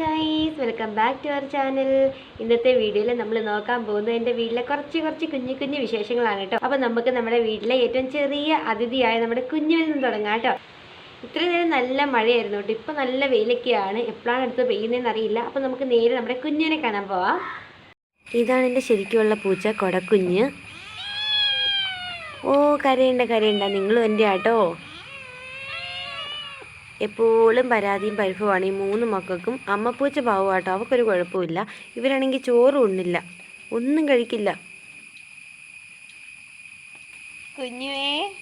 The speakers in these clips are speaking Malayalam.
Guys welcome back to our channel ഇന്നത്തെ വീഡിയോയിൽ നമ്മൾ നോക്കാൻ പോകുന്നത് എന്റെ വീട്ടിലെ കുറച്ച് കുറച്ച് കുഞ്ഞു കുഞ്ഞു വിശേഷങ്ങളാണ് കേട്ടോ. അപ്പോൾ നമുക്ക് നമ്മുടെ വീട്ടിലെ ഏറ്റവും ചെറിയ അതിഥിയായ നമ്മുടെ കുഞ്ഞുവിൽ നിന്ന് തുടങ്ങാം കേട്ടോ. ഇത്രയും നേരം നല്ല മഴയായിരുന്നു കേട്ടോ. ഇപ്പോൾ നല്ല വെയിലൊക്കെയാണ്. എപ്പോഴാണ് അടുത്ത് പെയ്യുന്നതെന്ന് അറിയില്ല. അപ്പോൾ നമുക്ക് നേരെ നമ്മുടെ കുഞ്ഞിനെ കാണാൻ പോവാം. ഇതാണ് എന്റെ ശരിക്കുമുള്ള പൂച്ച കൊടക്കുഞ്ഞ്. ഓ കരയണ്ട കരയണ്ട. നിങ്ങളും എന്റെ ആട്ടോ. എപ്പോഴും പരാതിയും പരിഭവമാണ് ഈ മൂന്ന് മക്കൾക്കും. അമ്മപ്പൂച്ച പാവമാട്ടോ അവർക്കൊരു കുഴപ്പമില്ല ഇവരാണെങ്കിൽ ചോറ് ഉണ്ണില്ല. ഒന്നും കഴിക്കില്ല. കുഞ്ഞുവേ.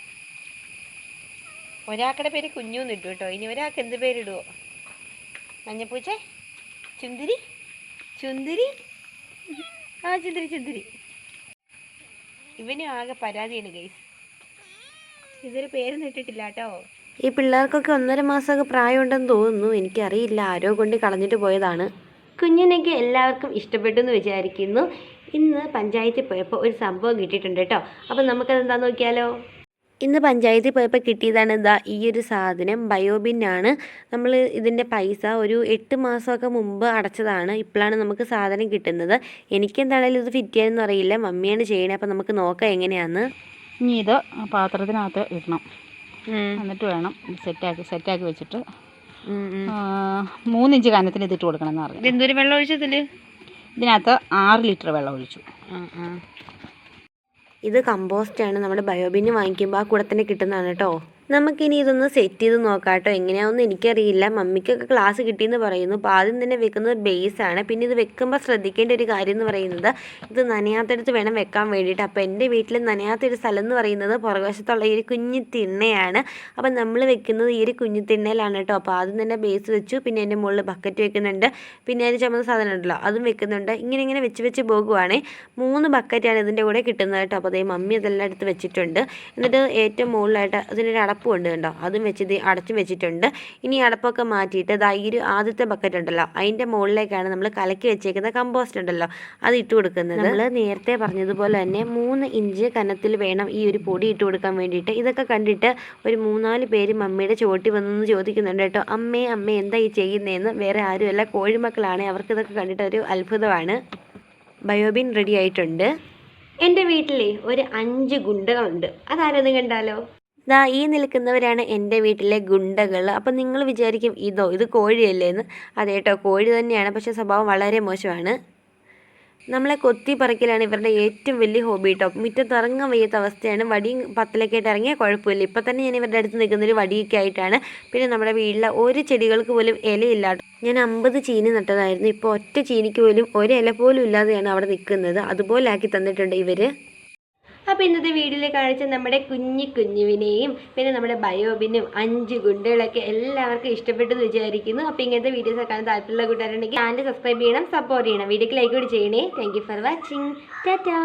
ഒരാളുടെ പേര് കുഞ്ഞു എന്നിട്ടു കേട്ടോ. ഇനി ഒരാൾക്ക് എന്ത് പേരിടുവോ? മഞ്ഞപ്പൂച്ച? ചുന്തിരി? ചുന്തിരി? ആ ചുന്തിരി ചുന്തിരി. ഇവനും ആകെ പരാതിയാണ് ഗൈസ്. ഇതൊരു പേരൊന്നും ഇട്ടിട്ടില്ല കേട്ടോ. ഈ പിള്ളേർക്കൊക്കെ ഒന്നര മാസമൊക്കെ പ്രായമുണ്ടെന്ന് തോന്നുന്നു. എനിക്കറിയില്ല. ആരോ കൊണ്ട് കളഞ്ഞിട്ട് പോയതാണ്. കുഞ്ഞിനൊക്കെ എല്ലാവർക്കും ഇഷ്ടപ്പെട്ടു എന്ന് വിചാരിക്കുന്നു. ഇന്ന് പഞ്ചായത്തിൽ പോയപ്പോൾ ഒരു സംഭവം കിട്ടിയിട്ടുണ്ട് കേട്ടോ. അപ്പം നമുക്കതെന്താ നോക്കിയാലോ? ഇന്ന് പഞ്ചായത്തിൽ പോയപ്പോൾ കിട്ടിയതാണ് എന്താ ഈ ഒരു സാധനം. ബയോബിന്നാണ് നമ്മൾ ഇതിന്റെ പൈസ ഒരു എട്ട് മാസമൊക്കെ മുമ്പ് അടച്ചതാണ്. ഇപ്പോഴാണ് നമുക്ക് സാധനം കിട്ടുന്നത്. എനിക്കെന്താണേലും ഇത് ഫിറ്റ് ചെയ്യാനൊന്നും അറിയില്ല. മമ്മിയാണ് ചെയ്യണേ. അപ്പം നമുക്ക് നോക്കാം എങ്ങനെയാന്ന്. ഇനി ഇത് പാത്രത്തിനകത്ത് ഇടണം. എന്നിട്ട് വേണം സെറ്റാക്കി സെറ്റാക്കി വെച്ചിട്ട്. മൂന്നിഞ്ച് കനത്തിന് ഇതിട്ട് കൊടുക്കണം എന്ന് പറഞ്ഞു എന്തൊരു വെള്ളം ഒഴിച്ചതിൽ? ഇതിനകത്ത് ആറ് ലിറ്റർ വെള്ളം ഒഴിച്ചു. ഇത് കമ്പോസ്റ്റ് ആണ് നമ്മുടെ ബയോബിന് വാങ്ങിക്കുമ്പോൾ ആ കൂടെ തന്നെ കിട്ടുന്നതാണ് കേട്ടോ. നമുക്കിനി ഇതൊന്ന് സെറ്റ് ചെയ്ത് നോക്കാട്ടോ. കേട്ടോ എങ്ങനെയാണെന്ന് എനിക്കറിയില്ല. മമ്മിക്കൊക്കെ ക്ലാസ് കിട്ടിയെന്ന് പറയുന്നു. അപ്പോൾ ആദ്യം തന്നെ വെക്കുന്നത് ബേസ് ആണ്. പിന്നെ ഇത് വെക്കുമ്പോൾ ശ്രദ്ധിക്കേണ്ട ഒരു കാര്യം എന്ന് പറയുന്നത് ഇത് നനയാത്തടുത്ത് വേണം വെക്കാൻ വേണ്ടിയിട്ട്. അപ്പോൾ എന്റെ വീട്ടിൽ നനയാത്തൊരു സ്ഥലം എന്ന് പറയുന്നത് പുറകുവശത്തുള്ള ഈ ഒരു കുഞ്ഞു തിണ്ണയാണ്. അപ്പം നമ്മൾ വെക്കുന്നത് ഈ ഒരു കുഞ്ഞു തിണ്ണയിലാണ് കേട്ടോ. അപ്പോൾ ആദ്യം തന്നെ ബേസ് വെച്ചു. പിന്നെ എന്റെ മുകളിൽ ബക്കറ്റ് വെക്കുന്നുണ്ട്. പിന്നെ അതിന് ചുമന്ന സാധനം ഉണ്ടല്ലോ അതും വെക്കുന്നുണ്ട്. ഇങ്ങനെ ഇങ്ങനെ വെച്ച് വെച്ച് പോകുവാണേ. മൂന്ന് ബക്കറ്റാണ് ഇതിന്റെ കൂടെ കിട്ടുന്നത് കേട്ടോ. അപ്പോൾ അതേ മമ്മി അതെല്ലാം എടുത്ത് വെച്ചിട്ടുണ്ട്. എന്നിട്ട് ഏറ്റവും മുകളിലായിട്ട് അതിനൊരു അടപ്പും ഉണ്ട് കണ്ടോ? അതും വെച്ച് ഇത് അടച്ചും വെച്ചിട്ടുണ്ട്. ഇനി അടപ്പൊക്കെ മാറ്റിയിട്ട് ദാ ഈ ഒരു ആദ്യത്തെ ബക്കറ്റ് ഉണ്ടല്ലോ. അതിന്റെ മുകളിലേക്കാണ് നമ്മൾ കലക്കി വെച്ചേക്കുന്ന കമ്പോസ്റ്റ് ഉണ്ടല്ലോ. അത് ഇട്ട് കൊടുക്കുന്നത്. നമ്മൾ നേരത്തെ പറഞ്ഞതുപോലെ തന്നെ മൂന്ന് ഇഞ്ച് കനത്തിൽ വേണം ഈ ഒരു പൊടി ഇട്ട് കൊടുക്കാൻ വേണ്ടിയിട്ട്. ഇതൊക്കെ കണ്ടിട്ട് ഒരു മൂന്നാൽ പേര് മമ്മിയുടെ ചോട്ടി വന്നെന്ന് ചോദിക്കുന്നുണ്ട് കേട്ടോ. അമ്മേ അമ്മേ എന്താ ഈ ചെയ്യുന്നതെന്ന് വേറെ ആരുമല്ല. കോഴിമക്കളാണ്. അവർക്ക് ഇതൊക്കെ കണ്ടിട്ട് ഒരു അത്ഭുതമാണ്. ബയോബിൻ റെഡി ആയിട്ടുണ്ട്. എന്റെ വീട്ടിലെ ഒരു അഞ്ച് ഗുണ്ടകളുണ്ട്. അതാരൊന്ന് കണ്ടാലോ? ദാ ഈ നിൽക്കുന്നവരാണ് എന്റെ വീട്ടിലെ ഗുണ്ടകൾ അപ്പം നിങ്ങൾ വിചാരിക്കും ഇതോ ഇത് കോഴിയല്ലേ എന്ന് അതെ കേട്ടോ കോഴി തന്നെയാണ് പക്ഷെ സ്വഭാവം വളരെ മോശമാണ്. നമ്മളെ കൊത്തി പറക്കലാണ് ഇവരുടെ ഏറ്റവും വലിയ ഹോബി കേട്ടോ മുറ്റത്ത് വയ്യാത്ത അവസ്ഥയാണ്. വടിയും പത്തിലേക്കായിട്ട് ഇറങ്ങിയാൽ കുഴപ്പമില്ല. ഇപ്പം തന്നെ ഞാൻ ഇവരുടെ അടുത്ത് നിൽക്കുന്നൊരു വടിയൊക്കെ ആയിട്ടാണ്. പിന്നെ നമ്മുടെ വീട്ടിലെ ഒരു ചെടികൾക്ക് പോലും ഇലയില്ല ഞാൻ അമ്പത് ചീനി നട്ടതായിരുന്നു. ഇപ്പോൾ ഒറ്റ ചീനിക്ക് പോലും ഒരു ഇല പോലും ഇല്ലാതെയാണ് അവിടെ നിൽക്കുന്നത്. അതുപോലെ ആക്കി തന്നിട്ടുണ്ട് ഇവർ അപ്പോൾ ഇന്നത്തെ വീഡിയോയിൽ കാണിച്ച നമ്മുടെ കുഞ്ഞു കുഞ്ഞുവിനെയും പിന്നെ നമ്മുടെ ബയോബിനും അഞ്ച് ഗുണ്ടകളൊക്കെ എല്ലാവർക്കും ഇഷ്ടപ്പെട്ടു എന്ന് വിചാരിക്കുന്നു. അപ്പോൾ ഇങ്ങനത്തെ വീഡിയോസ് കാണാൻ താല്പര്യമുള്ള കൂട്ടുകാരുണ്ടെങ്കിൽ ചാനൽ സബ്സ്ക്രൈബ് ചെയ്യണം സപ്പോർട്ട് ചെയ്യണം. വീഡിയോക്ക് ലൈക്ക് കൂടി ചെയ്യണേ. Thank for watching Tata